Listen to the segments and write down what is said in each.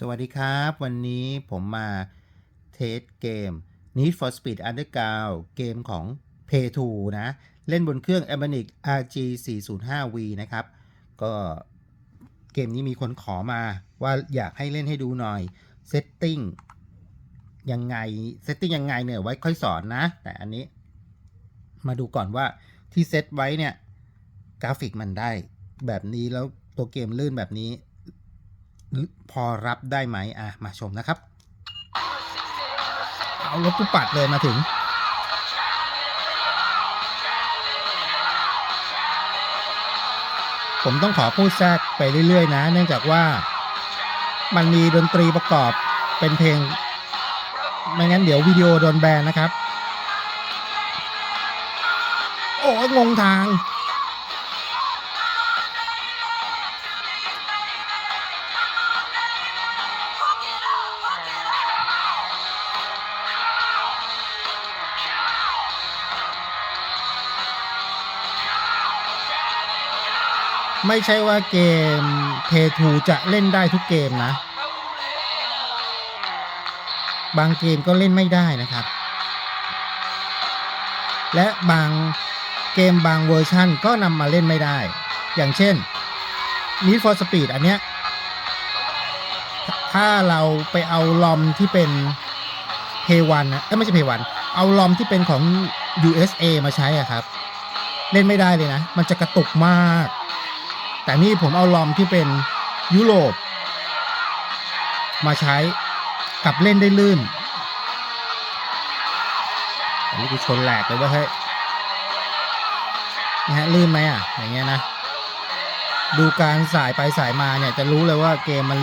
สวัสดีครับ วันนี้ผมมาเทสเกม Need for Speed Underground เกมของ p a y 2นะ เล่นบนเครื่อง a m a n i c RG 405V นะครับ ก็เกมนี้มีคนขอมาว่าอยากให้เล่นให้ดูหน่อยเซตติ้งยังไงเซตติ้งยังไงเนี่ยไว้ค่อยสอนนะ แต่อันนี้ มาดูก่อนว่าที่เซตไว้เนี่ย กราฟิกมันได้แบบนี้แล้วตัวเกมลื่นแบบนี้ พอรับได้ไหมอะมาชมนะครับ เอารถกูปัดเลยมาถึงผมต้องขอพูดแทรกไปเรื่อย ๆ นะ เนื่องจากว่ามันมีดนตรีประกอบเป็นเพลง ไม่งั้นเดี๋ยววิดีโอโดนแบนนะครับ โอ้งงทาง ไม่ใช่ว่าเกมเพทูจะเล่นได้ทุกเกมนะ บางเกมก็เล่นไม่ได้นะครับ และบางเกมบางเวอร์ชันก็นำมาเล่นไม่ได้ อย่างเช่น Need for Speed อันเนี้ย ถ้าเราไปเอาลอมที่เป็น p 1นะเอ้ไม่ใช่ p 1เอาลอมที่เป็นของ USA มาใช้อะครับ เล่นไม่ได้เลยนะ มันจะกระตุกมาก แต่นี่ผมเอาลอมที่เป็นยุโรป มาใช้กับเล่นได้ลื่น อันนี้กูชนแหลกเลยว่าเฮ้ยนะฮะลื่นไหมอะ อย่างเงี้ยนะ ดูการสายไปสายมาเนี่ยจะรู้เลยว่าเกมมัน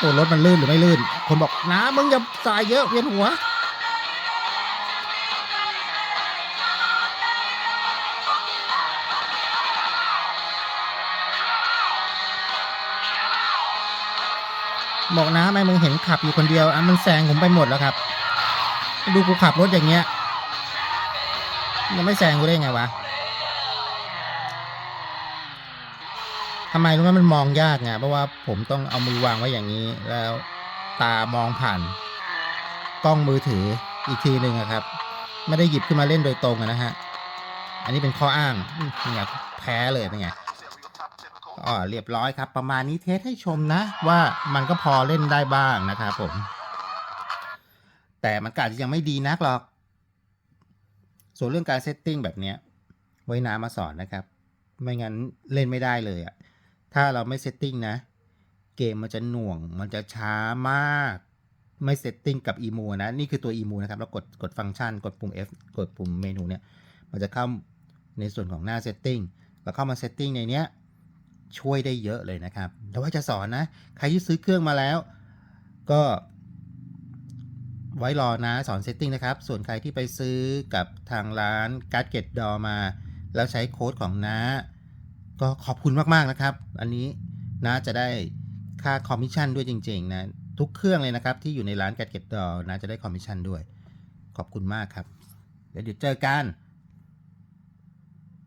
ตัวรถมันลื่นหรือไม่ลื่น คนบอกนะมึงอย่าสายเยอะเวียนหัว บอกนะทำไมมึงเห็นขับอยู่คนเดียวอะมันแซงผมไปหมดแล้วครับ ดูกูขับรถอย่างเงี้ยยังไม่แซงกูได้ไงวะทำไมรู้ไหมมันมองยากไงเพราะว่าผมต้องเอามือวางไว้อย่างนี้ แล้วตามองผ่าน กล้องมือถืออีกทีหนึ่งครับ ไม่ได้หยิบขึ้นมาเล่นโดยตรงนะฮะ อันนี้เป็นข้ออ้างอืมเนี่ยแพ้เลยเป็นไง อ๋อเรียบร้อยครับ ประมาณนี้เทสให้ชมนะ ว่ามันก็พอเล่นได้บ้างนะครับผม แต่มันก็อาจจะยังไม่ดีนักหรอก ส่วนเรื่องการเซตติ้งแบบเนี้ย ไว้น้ามาสอนนะครับ ไม่งั้นเล่นไม่ได้เลยอะถ้าเราไม่เซตติ้งนะ เกมมันจะหน่วง มันจะช้ามาก ไม่เซตติ้งกับอีมูนะ นี่คือตัวอีมูนะครับแล้วกดกดฟังก์ชัน กดปุ่ม F กดปุ่มเมนูเนี่ย มันจะเข้าในส่วนของหน้าเซตติ้งแล้วเข้ามาเซตติ้งในเนี้ย ช่วยได้เยอะเลยนะครับแต่ว่าจะสอนนะ ใครที่ซื้อเครื่องมาแล้ว ก็ไว้รอนะสอนเซตติ้งนะครับ ส่วนใครที่ไปซื้อกับทางร้านการ์ดเก็ตดอมา แล้วใช้โค้ดของน้า ก็ขอบคุณมาก ๆ นะครับ อันนี้น้าจะได้ค่าคอมมิชชั่นด้วยจริง ๆ นะ ทุกเครื่องเลยนะครับ ที่อยู่ในร้านการ์ดเก็ตดอนะจะได้คอมมิชชั่นด้วย ขอบคุณมากครับ เดี๋ยวเจอกัน